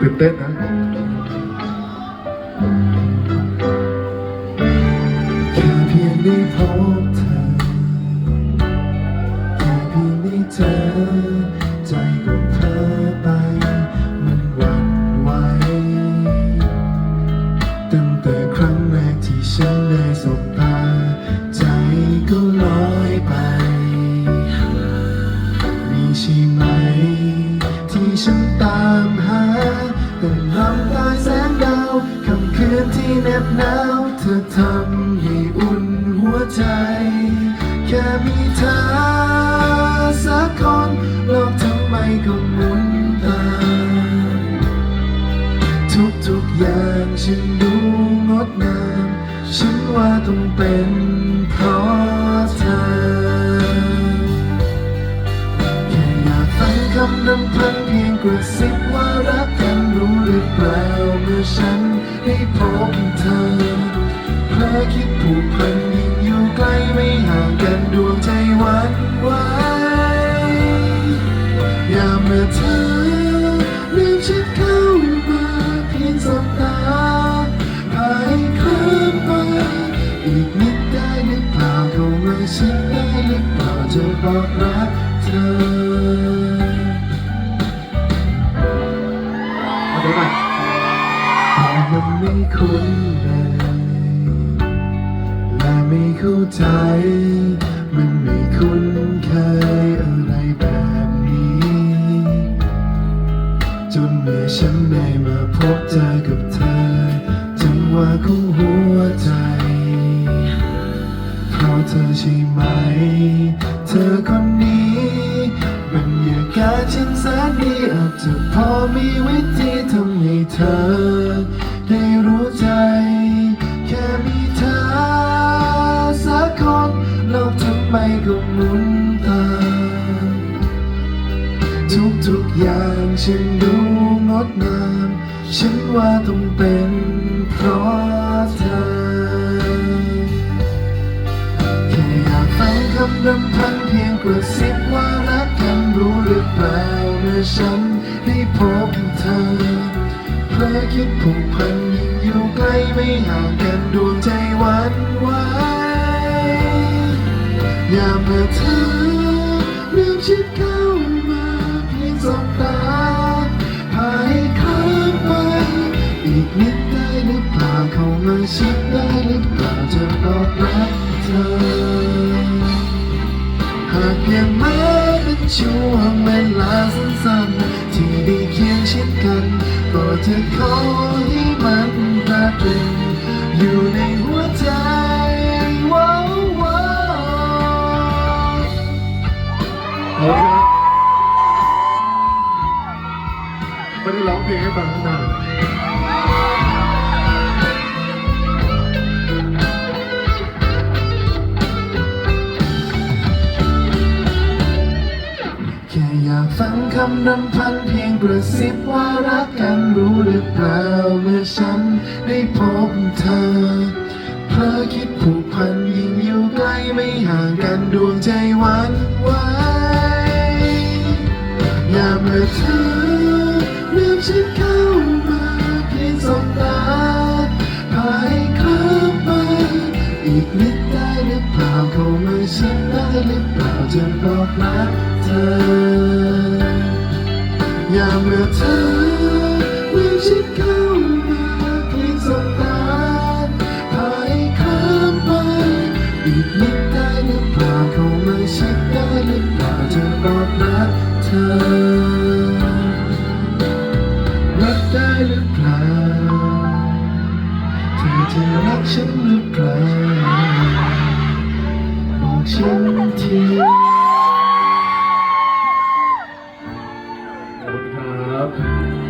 ตื่นเต้นนะแค่เพียงได้พบเธอแค่เพียงได้เจอใจก็เพลอไป มันหวั่นไหวตั้งแต่ครั้งแรกที่ฉันได้สบตา ใจก็ลอยไป มีใช่ไหม ที่ฉันตาม หาแต่ลำใต้แสงดาวคำคืนที่เหน็บหนาวเธอทำให้อุ่นหัวใจ แค่มีเธอสักคนโลกทำไมก็หมุนตามทุกๆอย่างฉันดูงดงามฉันว่าต้องเป็น ฉันได้พบเธอเพลอคิดผูกพันยิ่งอยู่ใกล้ไม่ห่างกันดวงใจหวันไหวอย่าเมื่อเธอลืมฉันเข้ามาเพียงสบตาพายเคลิ้มไปอีกนิดได้หรือเปล่าเข้ามาชิดได้หรือเปล่าจะบอกรักเธอ คุ้นเลยและไม่เข้าใจ มันไม่คุ้นเคยอะไรแบบนี้ จนเมื่อฉันได้มาพบเจอกับเธอจังหวะของหัวใจ เพราะเธอใช่ไหม เธอคนนี้บรรยากาศฉันแสนดีอาจจะพอมีวิธีทำให้เธอ อย่างฉันดูงดงามฉันว่าต้องเป็นเพราะเธอแค่อยากฟังคำรำพันเพียงกระซิบว่ารักกันรู้หรือเปล่าเมื่อฉันได้พบเธอเพลอคิดผูกพันยิ่งอยู่ใกล้ไม่ห่างกันดวงใจหวันไหวอย่าเมื่อเธอ มาชิดได้หรือเปล่าจะบอกรักเธอ หากเพียงแม้เป็นช่วงเวลาสั้นๆ ที่ได้เคียงชิดกันก็จะขอให้มันตราตรึงอยู่ในหัวใจว้าวว้าวโอเคไม่ได้ร้องเพลงให้ฟังตั้งนาน คำรำพันเพียงกระซิบว่ารักกันรู้หรือเปล่าเมื่อฉันได้พบเธอเพลอคิดผูกพันยิ่งอยู่ใกล้ไม่ห่างกันดวงใจหวันไหวอย่าเมื่อเธอลืมฉันเข้ามาเพียงสบตา หรือเปล่าเข้ามาชิดได้หรือเปล่าจะบอกรักเธอ อย่าเมื่อเธอลืมชิดเข้ามาเพียงสบตาพายข้ามไปอีกนิดได้หรือเปล่าเข้ามาชิดได้หรือเปล่าจะบอกรักเธอรักได้หรือเปล่าเธอจะรักฉันหรือเปล่า ฉันทีขอบคุณครับ